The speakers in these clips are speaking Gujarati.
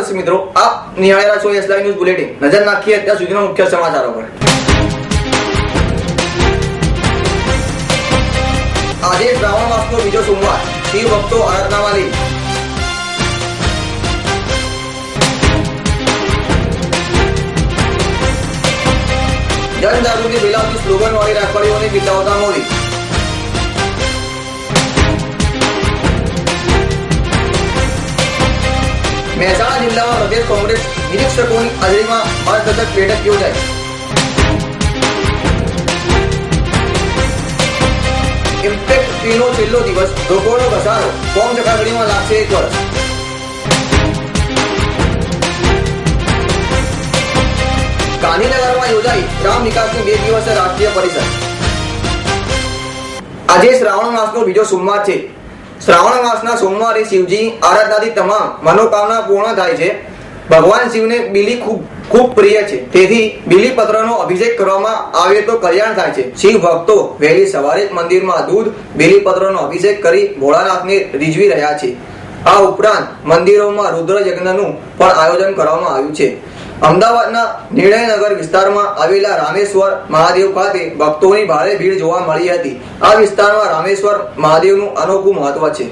દર્શક મિત્રો, આપ નિહાળી રહ્યા છો એસલાઈ ન્યૂઝ બુલેટિન નજર નાખીએ અત્યાર સુધીના મુખ્ય સમાચારો પર. આજે શ્રાવણ માસનો બીજો સોમવાર, શિવ ભક્તો આરાધનામાં લીન જનજાગૃતિ ફેલાવતી સ્લોગન વાળી રાખવાડીઓને બિતાવતા મોદી મહેસાણા જિલ્લામાં પ્રદેશ કોંગ્રેસ નિરીક્ષકોની હાજરીમાં માર્ગદર્શક બેઠક યોજાઈ ઇમ્પેક્ટ ફીનો છેલ્લો દિવસ લોકોનો ઘસારો કોમ ચકાસણીમાં લાગશે એક વર્ષ ગાંધીનગરમાં યોજાઈ ગ્રામ વિકાસની બે દિવસે રાષ્ટ્રીય પરિષદ આજે શ્રાવણ માસનો બીજો સોમવાર છે. શ્રાવણ માસના સોમવારે શિવજી આરાધનાથી તમામ મનોકામના પૂર્ણ થાય છે. ભગવાન શિવને બીલી ખૂબ ખૂબ પ્રિય છે. તેથી બીલી પત્રનો અભિષેક કરવામાં આવે તો કલ્યાણ થાય છે. શિવ ભક્તો વહેલી સવારે મંદિરમાં દૂધ, બીલી પત્રનો અભિષેક કરી ભોળાનાથને રીઝવી રહ્યા છે. આ ઉપરાંત મંદિરોમાં રુદ્ર યજ્ઞનું પણ આયોજન કરવામાં આવ્યું છે. અમદાવાદના નિર્ણયનગર વિસ્તારમાં આવેલા રામેશ્વર મહાદેવ ખાતે ભક્તોની ભારે ભીડ જોવા મળી હતી. આ વિસ્તારમાં રામેશ્વર મહાદેવનું અનોખું મહત્વ છે.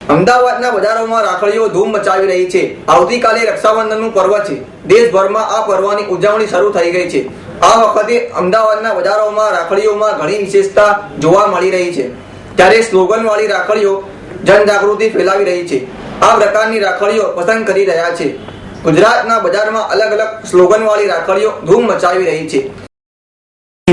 અમદાવાદના બજારોમાં રાખડીઓ ધૂમ મચાવી રહી છે. આવતીકાલે રક્ષાબંધનનું પર્વ છે. દેશભરમાં આ પર્વની ઉજવણી શરૂ થઈ ગઈ છે. આ વખતે અમદાવાદના બજારોમાં રાખડીઓમાં ઘણી વિશેષતા જોવા મળી રહી છે. ત્યારે સ્લોગનવાળી રાખડીઓ જનજાગૃતિ ફેલાવી રહી છે. આ પ્રકારની રાખડીઓ પસંદ કરી રહ્યા છે. ગુજરાતના બજારમાં અલગ અલગ સ્લોગન વાળી રાખડીઓ ધૂમ મચાવી રહી છે.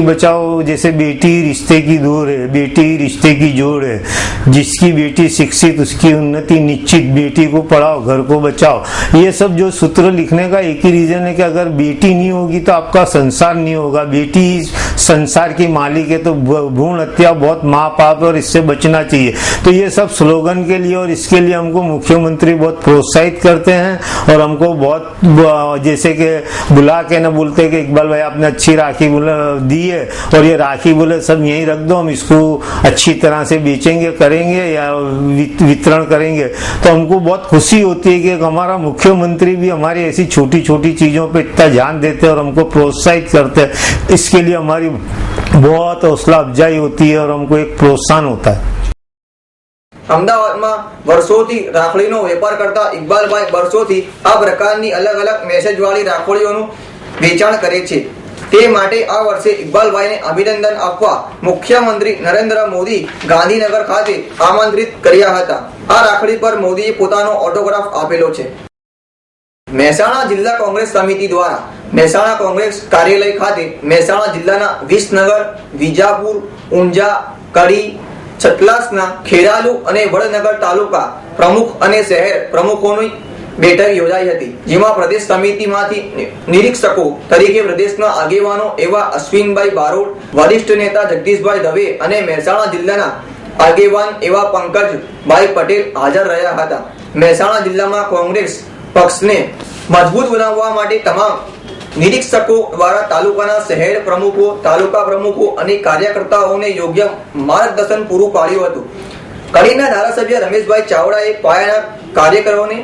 बचाओ, जैसे बेटी रिश्ते की दूर है, बेटी रिश्ते की जोड़ है। जिसकी बेटी शिक्षित, उसकी उन्नति निश्चित। बेटी को पढ़ाओ, घर को बचाओ। ये सब जो सूत्र लिखने का एक ही रीजन है कि अगर बेटी नहीं होगी तो आपका संसार नहीं होगा। बेटी संसार की मालिक है तो भ्रूण हत्या बहुत महापाप है और इससे बचना चाहिए। तो ये सब स्लोगन के लिए और इसके लिए हमको मुख्यमंत्री बहुत प्रोत्साहित करते हैं और हमको बहुत जैसे कि बुला के ना बोलते कि इकबाल भाई आपने अच्छी राखी बोला दी है और ये राखी बोले सब यहीं रख दो हम इसको अच्छी तरह से बेचेंगे करेंगे या वित- वितरण करेंगे तो हमको बहुत खुशी होती है कि एक हमारा मुख्यमंत्री भी हमारी ऐसी छोटी छोटी चीजों पे इतना ध्यान देते हैं और हमको प्रोत्साहित करते हैं इसके लिए हमारी बहुत हौसला अफजाई होती है और हमको एक प्रोत्साहन होता है અમદાવાદમાં વર્ષોથી રાખડીનો વેપાર કરતા ઇકબાલભાઈ વર્ષોથી આ પ્રકારની અલગ અલગ મેસેજ વાળી રાખડીઓનું વેચાણ કરે છે તે માટે આ વર્ષે ઇકબાલભાઈને અભિનંદન આપવા મુખ્યમંત્રી નરેન્દ્ર મોદી ગાંધીનગર ખાતે આમંત્રિત કર્યા હતા. આ રાખડી પર મોદીએ પોતાનો ઓટોગ્રાફ આપેલો છે. મહેસાણા જિલ્લા કોંગ્રેસ સમિતિ દ્વારા મહેસાણા કોંગ્રેસ કાર્યાલય ખાતે મહેસાણા જિલ્લાના વિસનગર, વિજાપુર, ઊંઝા, કડી, છતલાસના, ખેરાલુ અને વડનગર તાલુકા પ્રમુખ અને શહેર પ્રમુખોની બેઠક યોજાઈ હતી, જેમાં પ્રદેશ સમિતિમાંથી નિરીક્ષકો તરીકે પ્રદેશના આગેવાનો એવા અશ્વિનભાઈ બારોટ, વરિષ્ઠ નેતા જગદીશભાઈ દવે અને મહેસાણા જિલ્લાના આગેવાન એવા પંકજભાઈ પટેલ હાજર રહ્યા હતા. મહેસાણા જિલ્લામાં કોંગ્રેસ પક્ષને મજબૂત બનાવવા માટે તમામ નિરીક્ષકો દ્વારા તાલુકાના શહેર પ્રમુખો, તાલુકા પ્રમુખો અને કાર્યકર્તાઓને યોગ્ય માર્ગદર્શન પૂરું પાડ્યું હતું. કડીના ધારાસભ્ય રમેશભાઈ ચાવડાએ પાયાના કાર્યકરોને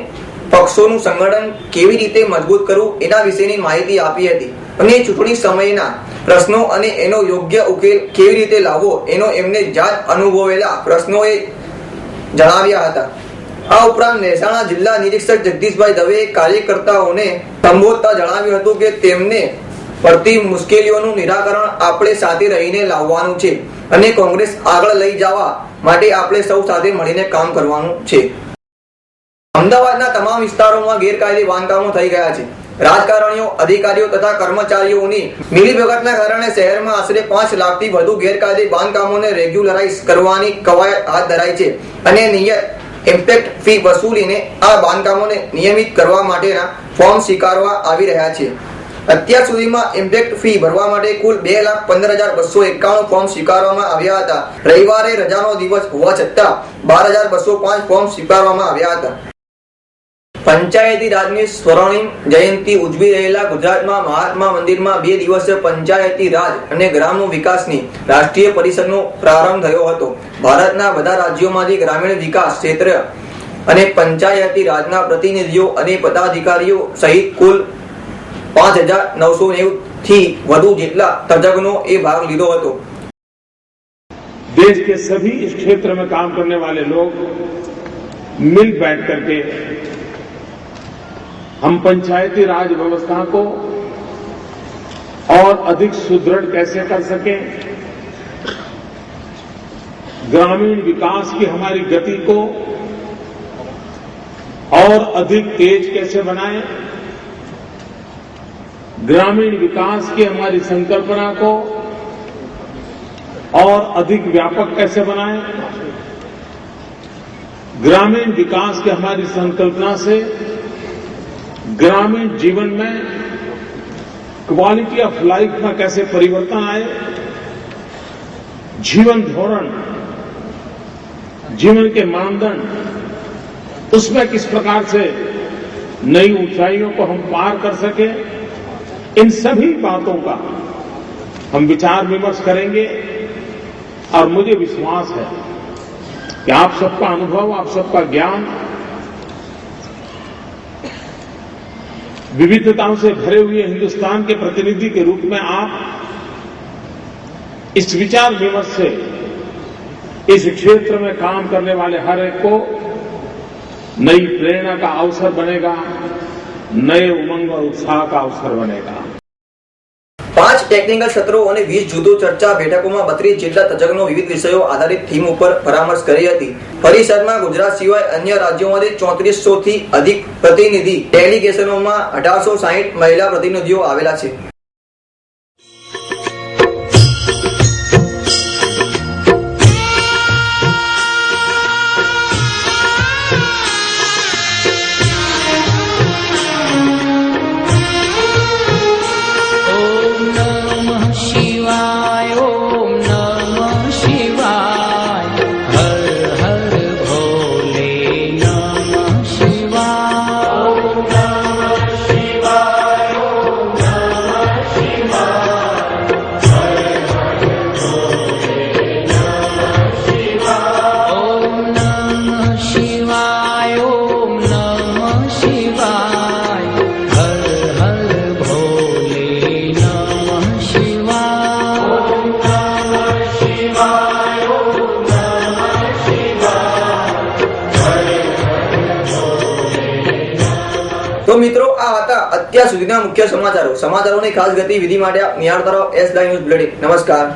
પક્ષોનું સંગઠન કેવી રીતે મજબૂત કરવું એના વિશેની માહિતી આપી હતી. અને ચૂંટણી સમયના પ્રશ્નો અને એનો યોગ્ય ઉકેલ કેવી રીતે લાવવો એનો એમને જાત અનુભવેલા પ્રશ્નોએ જણાવ્યા હતા. આ ઉપરાંત મહેસાણા જિલ્લા નિરીક્ષક જગદીશભાઈ દવેએ કાર્યકર્તાઓને સંબોધતા જણાવ્યું હતું કે તેમને પડતી મુશ્કેલીઓનું નિરાકરણ આપણે સાથે રહીને લાવવાનું છે અને કોંગ્રેસ આગળ લઈ જવા માટે આપણે સૌ સાથે મળીને કામ કરવાનું છે. અમદાવાદના તમામ વિસ્તારોમાં ગેરકાયદે બાંધકામો થઈ ગયા છે. રાજકારણીઓ, અધિકારીઓ તથા કર્મચારીઓની મિલીભગતના કારણે શહેરમાં આશરે પાંચ લાખથી વધુ ગેરકાયદે બાંધકામોને રેગ્યુલરાઇઝ કરવાની કવાયત હાથ ધરાઈ છે અને નિયત ઇમ્પેક્ટ ફી વસૂલીને આ બાંધકામોને નિયમિત કરવા માટેના ફોર્મ સ્વીકારવા આવી રહ્યા છે. અત્યાર સુધીમાં ઇમ્પેક્ટ ફી ભરવા માટે કુલ બે લાખ પંદર હજાર બસો એકાણું ફોર્મ સ્વીકારવામાં આવ્યા હતા. રવિવારે રજાનો દિવસ હોવા છતાં બાર હજાર બસો પાંચ ફોર્મ સ્વીકારવામાં આવ્યા હતા. પંચાયતી રાજની સ્વર્ણિમ જયંતિ ઉજવી રહેલા ગુજરાતમાં મહાત્મા મંદિરમાં બે દિવસીય પંચાયતી રાજ અને ગ્રામ વિકાસની રાષ્ટ્રીય પરિષદનો પ્રારંભ થયો હતો. ભારતના બધા રાજ્યોમાંથી ગ્રામીણ વિકાસ ક્ષેત્ર અને પંચાયતી રાજના પ્રતિનિધિઓ અને પદાધિકારીઓ સહિત કુલ પાંચ હજાર નવસો નેવું થી વધુ જેટલા તજજ્ઞો એ ભાગ લીધો હતો. દેશ કે સભી ક્ષેત્ર મેં કામ કરને વાલે લોગ મિલ બેઠ કરકે हम पंचायती राज व्यवस्था को और अधिक सुदृढ़ कैसे कर सकें? ग्रामीण विकास की हमारी गति को और अधिक तेज कैसे बनाएँ? ग्रामीण विकास की हमारी संकल्पना को और अधिक व्यापक कैसे बनाएँ? ग्रामीण विकास की हमारी संकल्पना से ग्रामीण जीवन में क्वालिटी ऑफ़ लाइफ में कैसे परिवर्तन आए? जीवन धोरण, जीवन के मानदंड, उसमें किस प्रकार से नई ऊंचाइयों को हम पार कर सके? इन सभी बातों का हम विचार विमर्श करेंगे। और मुझे विश्वास है कि आप सबका अनुभव, आप सबका ज्ञान विविधताओं से भरे हुए हिंदुस्तान के प्रतिनिधि के रूप में आप इस विचार विमर्श से इस क्षेत्र में काम करने वाले हर एक को नई प्रेरणा का अवसर बनेगा, नए उमंग और उत्साह का अवसर बनेगा। પાંચ ટેકનિકલ સત્રો અને વીસ જુદો ચર્ચા બેઠકોમાં બત્રીસ જેટલા તજજ્ઞો વિવિધ વિષયો આધારિત થીમ ઉપર પરામર્શ કરી હતી. પરિષદમાં ગુજરાત સિવાય અન્ય રાજ્યોમાંથી ચોત્રીસો થી અધિક પ્રતિનિધિ ડેલિગેશનોમાં અઢારસો સાહીઠ મહિલા પ્રતિનિધિઓ આવેલા છે. મિત્રો, આ હતા અત્યાર સુધીના મુખ્ય સમાચારો. સમાચારોની ખાસ ગતિવિધિ માટે આપ નિહાળતા રહો એસ ન્યૂઝ બુલેટિન નમસ્કાર.